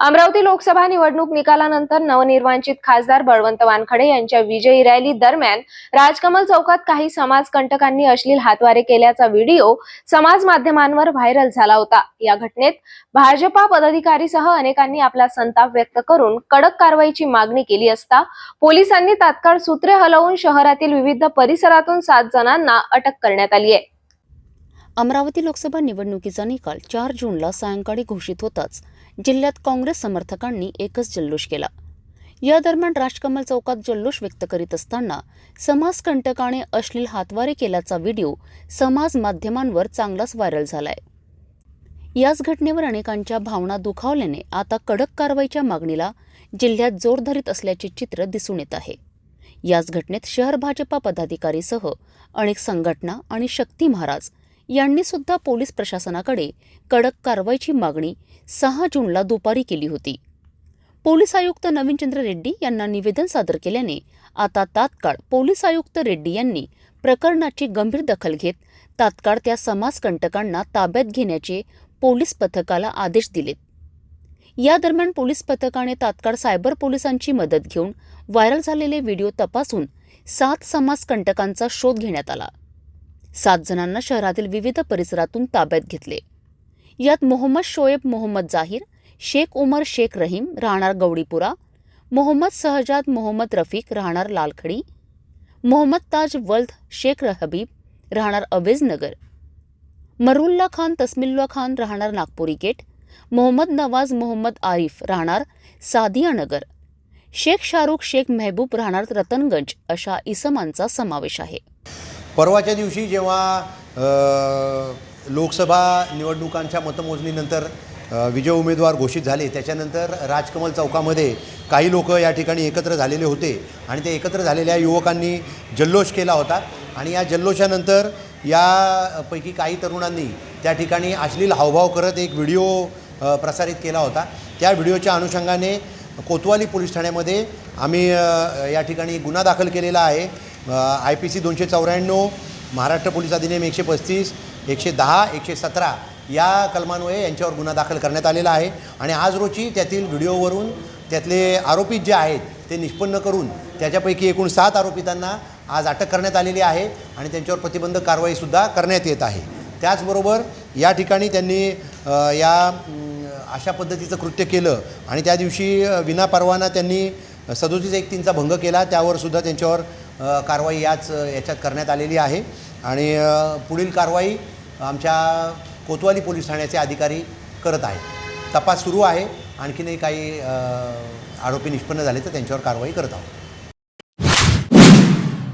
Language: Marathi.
अमरावती लोकसभा निवडणूक निकालानंतर नवनिर्वाचित खासदार बळवंत वानखडे यांच्या विजयी रॅली दरम्यान राजकमल चौकात काही समाजकंटकांनी अश्लील हातवारे केल्याचा व्हिडिओ समाज माध्यमांवर व्हायरल झाला होता. या घटनेत भाजपा पदाधिकारीसह अनेकांनी आपला संताप व्यक्त करून कडक कारवाईची मागणी केली असता पोलिसांनी तात्काळ सूत्रे हलवून शहरातील विविध परिसरातून सात जणांना अटक करण्यात आली आहे. अमरावती लोकसभा निवडणुकीचा निकाल चार जूनला सायंकाळी घोषित होताच जिल्ह्यात काँग्रेस समर्थकांनी एकच जल्लोष केला. या दरम्यान राजकमल चौकात जल्लोष व्यक्त करीत असताना समाजकंटकाने अश्लील हातवारे केल्याचा व्हिडिओ समाज माध्यमांवर चांगलाच व्हायरल झालाय. याच घटनेवर अनेकांच्या भावना दुखावल्याने आता कडक कारवाईच्या मागणीला जिल्ह्यात जोर धरीत असल्याचे चित्र दिसून येत आहे. याच घटनेत शहर भाजपा पदाधिकारीसह अनेक संघटना आणि शक्ती महाराज यांनी सुद्धा पोलीस प्रशासनाकडे कडक कारवाईची मागणी सहा जूनला दुपारी केली होती. पोलीस आयुक्त नवीनचंद्र रेड्डी यांना निवेदन सादर केल्याने आता तात्काळ पोलीस आयुक्त रेड्डी यांनी प्रकरणाची गंभीर दखल घेत तात्काळ त्या समाजकंटकांना ताब्यात घेण्याचे पोलीस पथकाला आदेश दिलेत. या दरम्यान पोलीस पथकाने तात्काळ सायबर पोलिसांची मदत घेऊन व्हायरल झालेले व्हिडिओ तपासून सात समाजकंटकांचा शोध घेण्यात आला. सात जणांना शहरातील विविध परिसरातून ताब्यात घेतले. यात मोहम्मद शोएब मोहम्मद जाहीर शेख उमर शेख रहीम राहणार गौडीपुरा मोहम्मद सहजाद मोहम्मद रफीक राहणार लालखडी मोहम्मद ताज वल्थ शेख हबीब राहणार अवेजनगर मरुल्ला खान तस्मिल्ला खान राहणार नागपुरी गेट मोहम्मद नवाज मोहम्मद आरिफ राहणार सादियानगर शेख शाहरुख शेख मेहबूब राहणार रतनगंज अशा इसमांचा समावेश आहे. परवाच्या दिवशी जेव्हा लोकसभा निवडणुकांच्या मतमोजणीनंतर विजय उमेदवार घोषित झाले त्याच्यानंतर राजकमल चौकामध्ये काही लोक या ठिकाणी एकत्र झालेले होते आणि ते एकत्र झालेल्या युवकांनी जल्लोष केला होता आणि या जल्लोषानंतर यापैकी काही तरुणांनी त्या ठिकाणी अश्लील हावभाव करत एक व्हिडिओ प्रसारित केला होता. त्या व्हिडिओच्या अनुषंगाने कोतवाली पोलीस ठाण्यामध्ये आम्ही या ठिकाणी गुन्हा दाखल केलेला आहे. आय पी सी दोनशे चौऱ्याण्णव महाराष्ट्र पोलीस अधिनियम एकशे पस्तीस एकशे दहा एकशे सतरा या कलमान्वये यांच्यावर गुन्हा दाखल करण्यात आलेला आहे. आणि आज रोजी त्यातील व्हिडिओवरून त्यातले आरोपी जे आहेत ते निष्पन्न करून त्याच्यापैकी एकूण सात आरोपितांना आज अटक करण्यात आलेली आहे आणि त्यांच्यावर प्रतिबंधक कारवाईसुद्धा करण्यात येत आहे. त्याचबरोबर या ठिकाणी त्यांनी या अशा पद्धतीचं कृत्य केलं आणि त्या दिवशी विनापरवाना त्यांनी सदोतीस एक तीनचा भंग केला. त्यावर सुद्धा त्यांच्यावर कारवाई याच याच्यात करण्यात आलेली आहे. आणि पुढील कारवाई आमच्या कोतवाली पोलीस ठाण्याचे अधिकारी करत आहेत. तपास सुरू आहे. आणखीनही काही आरोपी निष्पन्न झाले तर त्यांच्यावर कारवाई करत आहोत.